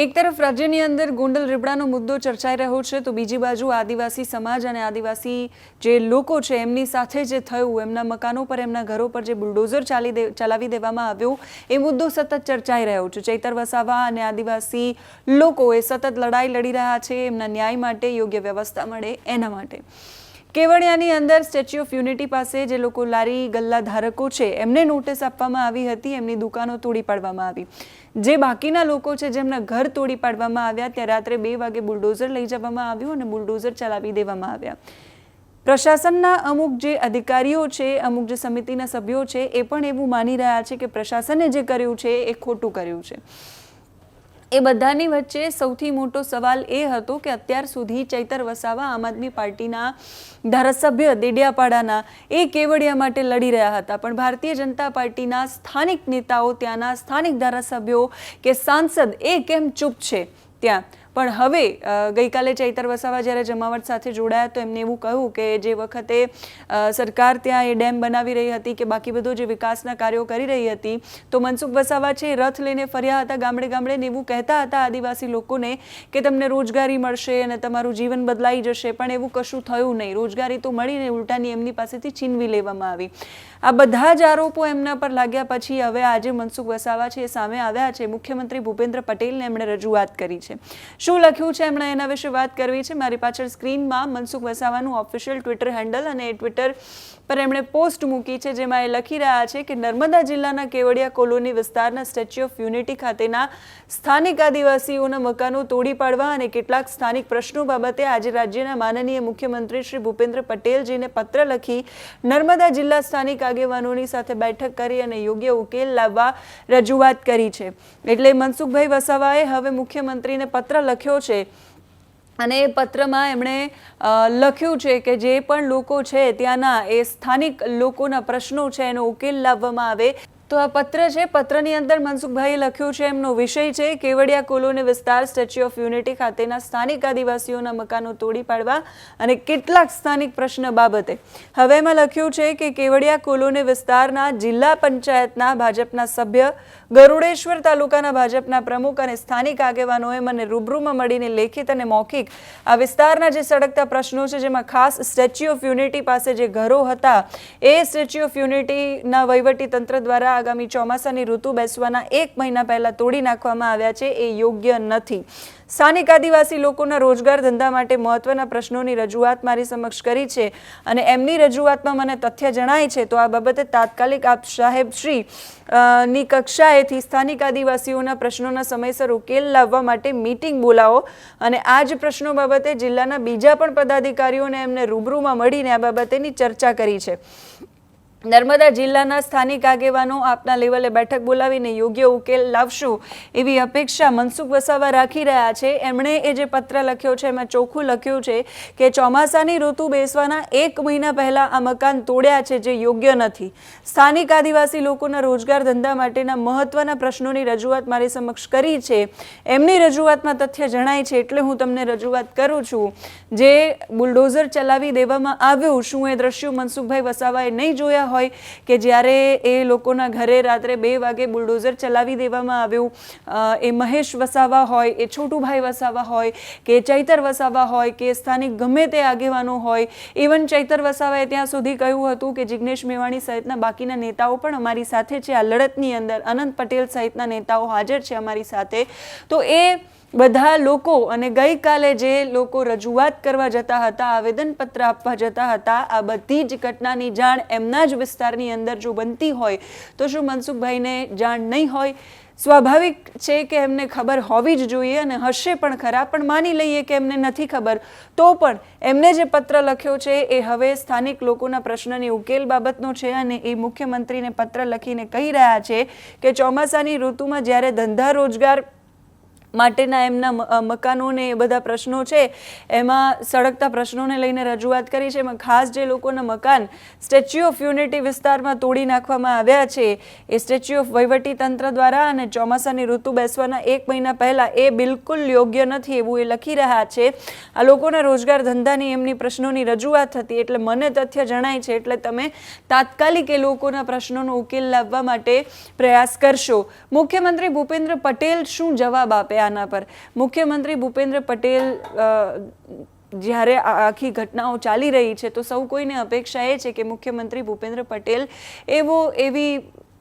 એક તરફ રાજ્યની અંદર ગોંડલ રીબડાનો મુદ્દો ચર્ચાઈ રહ્યો છે, તો બીજી બાજુ આદિવાસી સમાજ અને આદિવાસી જે લોકો છે, એમની સાથે જે થયું, એમના મકાનો પર, એમના ઘરો પર જે બુલડોઝર ચાલી ચલાવી દેવામાં આવ્યું, એ મુદ્દો સતત ચર્ચાઈ રહ્યો છે. ચૈતર વસાવા અને આદિવાસી લોકો એ સતત લડાઈ લડી રહ્યા છે, એમના ન્યાય માટે યોગ્ય વ્યવસ્થા મળે એના માટે. કેવડિયાની અંદર સ્ટેચ્યુ ઓફ યુનિટી પાસે જે લોકો લારી ગલ્લા ધારકો છે, એમને નોટિસ આપવામાં આવી હતી, એમની દુકાનો તોડી પાડવામાં આવી. જે બાકીના લોકો છે, જેમના ઘર તોડી પાડવામાં આવ્યા, ત્યાં રાત્રે બે વાગે બુલડોઝર લઈ જવામાં આવ્યું અને બુલડોઝર ચલાવી દેવામાં આવ્યા. પ્રશાસનના અમુક જે અધિકારીઓ છે, અમુક જે સમિતિના સભ્યો છે, એ પણ એવું માની રહ્યા છે કે પ્રશાસને જે કર્યું છે, એ ખોટું કર્યું છે. એ બધાની વચ્ચે સૌથી મોટો સવાલ એ હતો કે અત્યાર સુધી ચૈતર વસાવા આમ આદમી પાર્ટીના ધારાસભ્ય દેડિયાપાડાના એ કેવડિયા માટે લડી રહ્યા હતા. પણ ભારતીય જનતા પાર્ટીના સ્થાનિક નેતાઓ ત્યાંના સ્થાનિક ધારાસભ્યો કે સાંસદ એ કેમ ચૂપ છે? ત્યાં પણ હવે ગઈકાલે ચૈતર વસાવા જ્યારે જમાવટ સાથે જોડાયા તો એમને એવું કહ્યું કે જે વખતે સરકાર ત્યાં એ ડેમ બનાવી રહી હતી કે બાકી બધો જે વિકાસના કાર્યો કરી રહી હતી, તો મનસુખ વસાવા છે રથ લઈને ફર્યા હતા ગામડે ગામડે ને એવું કહેતા હતા આદિવાસી લોકોને કે તમને રોજગારી મળશે અને તમારું જીવન બદલાઈ જશે, પણ એવું કશું થયું નહીં. રોજગારી તો મળીને ઉલટાની એમની પાસેથી છીનવી લેવામાં આવી. આ બધા જ આરોપો એમના પર લાગ્યા પછી હવે આજે મનસુખ વસાવા છે એ સામે આવ્યા છે. મુખ્યમંત્રી ભૂપેન્દ્ર પટેલને એમણે રજૂઆત કરી છે. શું લખ્યું છે? એમણે એના વિશે વાત કરવી છે. મારી પાછળ સ્ક્રીનમાં મનસુખ વસાવાનું ઓફિશિયલ ટ્વિટર હેન્ડલ અને ટ્વિટર પર એમણે પોસ્ટ મૂકી છે, જેમાં એ લખી રહ્યા છે કે નર્મદા જિલ્લાના કેવડિયા કોલોની વિસ્તારના સ્ટેચ્યુ ઓફ યુનિટી ખાતેના સ્થાનિક આદિવાસીઓના મકાનો તોડી પાડવા અને કેટલાક સ્થાનિક પ્રશ્નો બાબતે આજે રાજ્યના માનનીય મુખ્યમંત્રી શ્રી ભૂપેન્દ્ર પટેલજીને પત્ર લખી નર્મદા જિલ્લા સ્થાનિક આગેવાનોની સાથે બેઠક કરી અને યોગ્ય ઉકેલ લાવવા રજૂઆત કરી છે. એટલે મનસુખભાઈ વસાવાએ હવે મુખ્યમંત્રીને પત્ર લખ્યો છે. અને એ પત્રમાં એમણે લખ્યું છે કે જે પણ લોકો છે ત્યાંના એ સ્થાનિક લોકોના પ્રશ્નો છે એનો ઉકેલ લાવવામાં આવે. તો આ પત્ર છે, પત્રની અંદર મનસુખભાઈએ લખ્યું છે, એમનો વિષય છે, કેવડિયા કોલોની વિસ્તાર સ્ટેચ્યુ ઓફ યુનિટી ખાતેના સ્થાનિક આદિવાસીઓના મકાનો તોડી પાડવા અને કેટલાક સ્થાનિક પ્રશ્ન બાબતે. હવે એમાં લખ્યું છે કે કેવડિયા કોલોની વિસ્તારના જિલ્લા પંચાયતના ભાજપના સભ્ય, ગરુડેશ્વર તાલુકાના ભાજપના પ્રમુખ અને સ્થાનિક આગેવાનોએ મને રૂબરૂમાં મળીને લેખિત અને મૌખિક આ વિસ્તારના જે સળગતા પ્રશ્નો છે, જેમાં ખાસ સ્ટેચ્યુ ઓફ યુનિટી પાસે જે ઘરો હતા, એ સ્ટેચ્યુ ઓફ યુનિટીના વહીવટી તંત્ર દ્વારા આગામી ચોમાસાની ઋતુ બેસવાના એક મહિના પહેલા તોડી નાખવામાં આવ્યા છે, એ યોગ્ય નથી. સ્થાનિક આદિવાસી લોકોના રોજગાર ધંધા માટે મહત્વના પ્રશ્નોની રજૂઆત મારી સમક્ષ કરી છે અને એમની રજૂઆતમાં મને તથ્ય જણાય છે, તો આ બાબતે તાત્કાલિક આપ સાહેબ શ્રી ની કક્ષાએથી સ્થાનિક આદિવાસીઓના પ્રશ્નોના સમયસર ઉકેલ લાવવા માટે મીટિંગ બોલાવો અને આ જ પ્રશ્નો બાબતે જિલ્લાના બીજા પણ પદાધિકારીઓને એમને રૂબરૂમાં મળીને આ બાબતેની ચર્ચા કરી છે. નર્મદા જિલ્લાના સ્થાનિક આગેવાનો આપના લેવલે બેઠક બોલાવીને યોગ્ય ઉકેલ લાવશું એવી અપેક્ષા મનસુખ વસાવા રાખી રહ્યા છે. એમણે એ જે પત્ર લખ્યો છે, એમાં ચોખ્ખું લખ્યું છે કે ચોમાસાની ઋતુ બેસવાના એક મહિના પહેલાં આ મકાન તોડ્યા છે જે યોગ્ય નથી. સ્થાનિક આદિવાસી લોકોના રોજગાર ધંધા માટેના મહત્વના પ્રશ્નોની રજૂઆત મારી સમક્ષ કરી છે. એમની રજૂઆતમાં તથ્ય જણાય છે એટલે હું તમને રજૂઆત કરું છું. જે બુલડોઝર ચલાવી દેવામાં આવ્યું, શું એ દ્રશ્યો મનસુખભાઈ વસાવાએ નહીં જોયા હોય કે જ્યારે એ લોકોના ઘરે રાત્રે બે વાગે બુલડોઝર ચલાવી દેવામાં આવ્યું એ મહેશ વસાવા હોય, એ છોટુભાઈ વસાવા હોય, કે ચૈતર વસાવા હોય, કે સ્થાનિક ગમે તે આગેવાનો હોય, ઇવન ચૈતર વસાવાએ ત્યાં સુધી કહ્યું હતું કે જિગ્નેશ મેવાણી સહિતના બાકીના નેતાઓ પણ અમારી સાથે છે. આ લડતની અંદર અનંત પટેલ સહિતના નેતાઓ હાજર છે અમારી સાથે. તો એ બધા લોકો અને ગઈકાલે જે લોકો રજૂઆત કરવા જતા હતા, આવેદનપત્ર આપવા જતા હતા, આ બધી જ ઘટનાની જાણ એમના જ વિસ્તારની અંદર જો બનતી હોય, તો શું મનસુખભાઈને જાણ નહીં હોય? સ્વાભાવિક છે કે એમને ખબર હોવી જ જોઈએ અને હશે પણ ખરા, પણ માની લઈએ કે એમને નથી ખબર. તો પણ એમને જે પત્ર લખ્યો છે એ હવે સ્થાનિક લોકોના પ્રશ્નની ઉકેલ બાબતનો છે અને એ મુખ્યમંત્રીને પત્ર લખીને કહી રહ્યા છે કે ચોમાસાની ઋતુમાં જ્યારે ધંધા રોજગાર માટેના એમના મકાનોને એ બધા પ્રશ્નો છે. એમાં સળગતા પ્રશ્નોને લઈને રજૂઆત કરી છે. એમાં ખાસ જે લોકોના મકાન સ્ટેચ્યુ ઓફ યુનિટી વિસ્તારમાં તોડી નાખવામાં આવ્યા છે, એ સ્ટેચ્યુ ઓફ વહીવટી તંત્ર દ્વારા અને ચોમાસાની ઋતુ બેસવાના એક મહિના પહેલાં એ બિલકુલ યોગ્ય નથી એવું એ લખી રહ્યા છે. આ લોકોના રોજગાર ધંધાની એમની પ્રશ્નોની રજૂઆત હતી એટલે મને તથ્ય જણાય છે એટલે તમે તાત્કાલિક એ લોકોના પ્રશ્નોનો ઉકેલ લાવવા માટે પ્રયાસ કરશો. મુખ્યમંત્રી ભૂપેન્દ્ર પટેલ શું જવાબ આના પર. મુખ્યમંત્રી ભૂપેન્દ્ર પટેલ જ્યારે આખી ઘટનાઓ ચાલી રહી છે, તો સૌ કોઈને અપેક્ષા એ છે કે મુખ્યમંત્રી ભૂપેન્દ્ર પટેલ એવો એવી,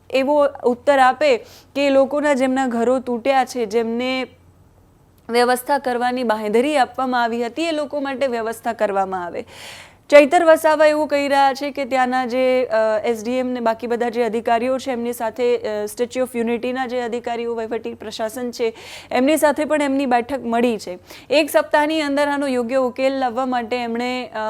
એવો ઉત્તર આપે કે લોકોના જેમના ઘરો તૂટ્યા છે, જેમને વ્યવસ્થા કરવાની બાંહેધરી આપવામાં આવી હતી, એ લોકો માટે વ્યવસ્થા કરવામાં આવે. ચૈતર વસાવા એવું કહી રહ્યા છે કે ત્યાંના જે એસડીએમ ને બાકી બધા જે અધિકારીઓ છે એમની સાથે સ્ટેચ્યુ ઓફ યુનિટીના જે અધિકારીઓ વહીવટી પ્રશાસન છે એમની સાથે પણ એમની બેઠક મળી છે. એક સપ્તાહની અંદર આનો યોગ્ય ઉકેલ લાવવા માટે એમણે અ,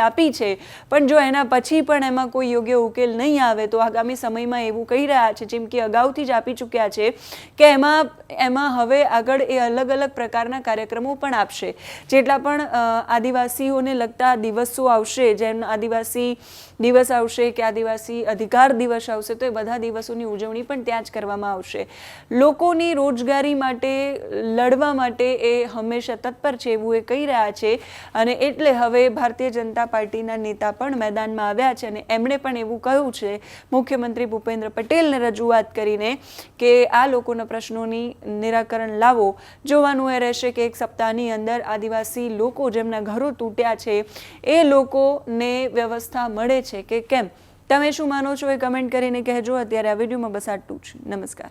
આપી છે. પણ જો એના પછી પણ એમાં કોઈ યોગ્ય ઉકેલ નહીં આવે તો આગામી સમયમાં એવું કહી રહ્યા છે જેમ કે અગાઉથી જ આપી ચૂક્યા છે કે એમાં એમાં હવે આગળ એ અલગ અલગ પ્રકારના કાર્યક્રમો પણ આપશે. જેટલા પણ આદિવાસીઓને લગતા દિવસો આવશે, જેમ આદિવાસી દિવસ આવશે કે આદિવાસી અધિકાર દિવસ આવશે, તો એ બધા દિવસોની ઉજવણી પણ ત્યાં જ કરવામાં આવશે. લોકોની રોજગારી માટે, લડવા માટે એ હંમેશા તત્પર છે એવું એ કહી રહ્યા છે. અને એટલે હવે ભારતીય જનતા પાર્ટીના નેતા પણ મેદાનમાં આવ્યા છે અને એમણે પણ એવું કહ્યું છે. મુખ્યમંત્રી ભૂપેન્દ્ર પટેલને રજૂઆત કરીને કે આ લોકોના પ્રશ્નોની નિરાકરણ લાવો. જોવાનું એ રહેશે કે એક સપ્તાહની અંદર આદિવાસી લોકો જેમના ઘરો તૂટ્યા છે, એ લોકોને વ્યવસ્થા મળે છે કે કેમ? તમે શું માનો છો એ કમેન્ટ કરીને કહેજો. અત્યારે આ વિડીયોમાં બસ આટલું જ. નમસ્કાર.